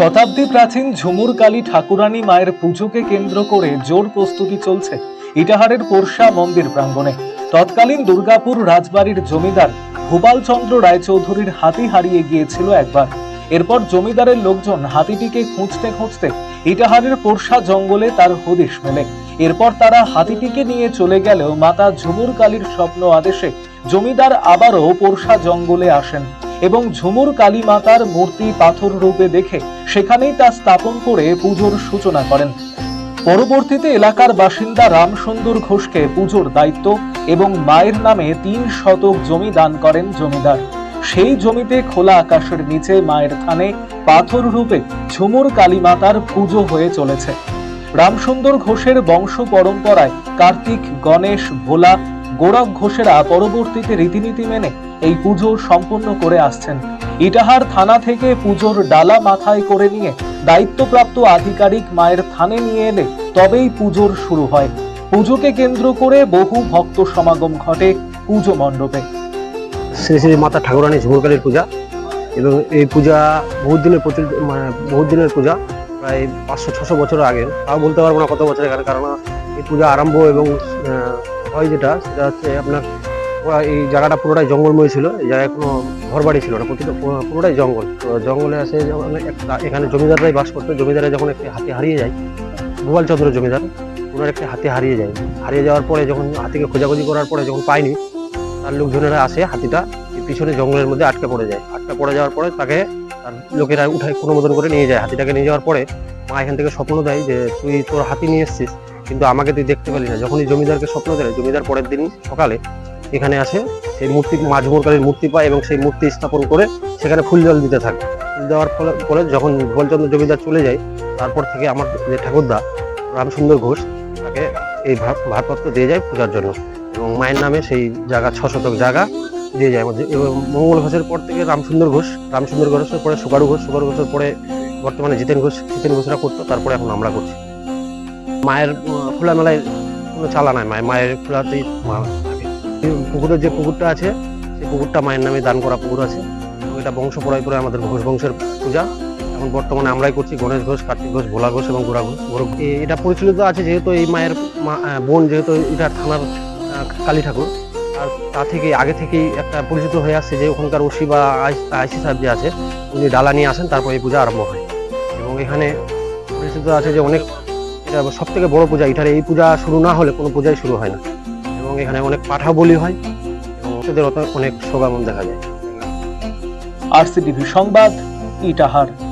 শতাব্দী প্রাচীন ঝুমুর কালী ঠাকুরানী মায়ের পুজোকে কেন্দ্র করে জোর প্রস্তুতি চলছে ইটাহারের পোরশা মন্দির প্রাঙ্গণে। তৎকালীন দুর্গাপুর রাজবাড়ির জমিদার ভূপালচন্দ্র রায়চৌধুরীর হাতি হারিয়ে গিয়েছিল একবার। এরপর জমিদারের লোকজন হাতিটিকে খুঁজতে খুঁজতে ইটাহারের পোরশা জঙ্গলে তার হদিশ মেলে। এরপর তারা হাতিটিকে নিয়ে চলে গেলেও মাতা ঝুমুর কালীর স্বপ্ন আদেশে জমিদার আবারও পোরশা জঙ্গলে আসেন। এবং ঝুমুর কালী মাতার মূর্তি পাথর রূপে দেখে সেখানেই তা স্থাপন করে পুজোর সূচনা করেন। পরবর্তীতে এলাকার বাসিন্দা রামসুন্দর ঘোষকে পুজোর দায়িত্ব এবং মায়ের নামে তিন শতক জমি দান করেন জমিদার। সেই জমিতে খোলা আকাশের নিচে মায়ের থানে পাথর রূপে ঝুমুর কালী মাতার পুজো হয়ে চলেছে। রামসুন্দর ঘোষের বংশ পরম্পরায় কার্তিক, গণেশ, ভোলা গোরখ ঘোষেরা পরবর্তীতে রীতিনীতি মেনে এই পুজো সম্পন্ন করে আসছেন। ইটাহার থানা থেকে পুজোর ডালা মাথায় করে নিয়ে দায়িত্বপ্রাপ্ত আধিকারিক মায়ের থানে নিয়ে এলে তবেই পুজোর শুরু হয়। পুজোকে কেন্দ্র করে বহু ভক্ত সমাগম ঘটে পুজো মণ্ডপে। শ্রী শ্রী মাতা ঠাকুরানী ঝুমুরকালীর পূজা এবং এই পূজা বহুত দিনের প্রচলিত মানে বহুত দিনের পূজা, প্রায় পাঁচশো, ছশো বছর আগে। তাও বলতে পারব না কত বছর আগে কারণ এই পূজা আরম্ভ এবং হয় যেটা, সেটা হচ্ছে আপনার পুরা এই জায়গাটা পুরোটাই জঙ্গলময় ছিল, এই জায়গায় কোনো ঘর বাড়ি ছিল না, প্রতিটা পুরোটাই জঙ্গল। জঙ্গলে আসে এখানে জমিদাররাই বাস করতো জমিদারে যখন একটি হাতি হারিয়ে যায় গোপালচন্দ্র জমিদার, ওনার একটি হাতি হারিয়ে যায়। হারিয়ে যাওয়ার পরে যখন, হাতিকে খোঁজাখুঁজি করার পরে যখন পায়নি, তার লোকজনেরা আসে, হাতিটা পিছনে জঙ্গলের মধ্যে আটকে পড়ে যায়। আটকে পড়ে যাওয়ার পরে তাকে তার লোকেরা উঠায় কোনো মতন করে নিয়ে যায়। হাতিটাকে নিয়ে যাওয়ার পরে মা এখান থেকে স্বপ্ন দেয় যে, তুই তোর হাতি নিয়ে এসছিস। কিন্তু আমাকে তুই দেখতে পেলি না। যখনই জমিদারকে স্বপ্ন দেয় জমিদার পরের দিন সকালে এখানে আসে, সেই মূর্তি মাঝমোরকালীর মূর্তি পায় এবং সেই মূর্তি স্থাপন করে সেখানে ফুল জল দিতে থাকে। ফুল দেওয়ার ফলে পরে যখন গোপালচন্দ্র জমিদার চলে যায়, তারপর থেকে আমার যে ঠাকুরদা, রামসুন্দর ঘোষ, তাকে এই ভারপত্র দিয়ে যায় পূজার জন্য এবং মায়ের নামে সেই জায়গা, ছ শতক জায়গা দিয়ে যায়। এবং মঙ্গল ঘোষের পর থেকে রামসুন্দর ঘোষ, রামসুন্দর ঘোষের পরে সুকারু ঘোষ সুকারু ঘোষের পরে বর্তমানে জিতেন ঘোষ, জিতেন ঘোষরা করতো, তারপরে এখন আমরা করছি। মায়ের উম, খোলা মেলায় কোনো চালা নাই মায়ের মায়ের খোলাতেই পুকুরের যে পুকুরটা আছে সেই পুকুরটা মায়ের নামে দান করা পুকুর আছে। এটা বংশ পড়াই করে আমাদের ঘোষ বংশের পূজা। এখন বর্তমানে আমরাই করছি গণেশ ঘোষ কার্তিক ঘোষ ভোলা ঘোষ এবং গোড়া ঘোষ। এটা পরিচালিত আছে যেহেতু এই মায়ের বোন যেহেতু এটা থানার কালী ঠাকুর। আর তা থেকে আগে থেকেই একটা পরিচিত হয়ে আসছে যে ওখানকার ওসি বা আইসি সাহেব যে আছে উনি ডালা নিয়ে আসেন তারপর এই পূজা আরম্ভ হয়। এবং এখানে পরিচিত আছে যে অনেক এটা সব থেকে বড় পূজা। এটার এই পূজা শুরু না হলে কোনো পূজাই শুরু হয় না। এবং এখানে অনেক পাঠা বলি হয়। এবং অনেক সোগামন দেখা যায়। আরসিটিভি সংবাদ, ইটাহার।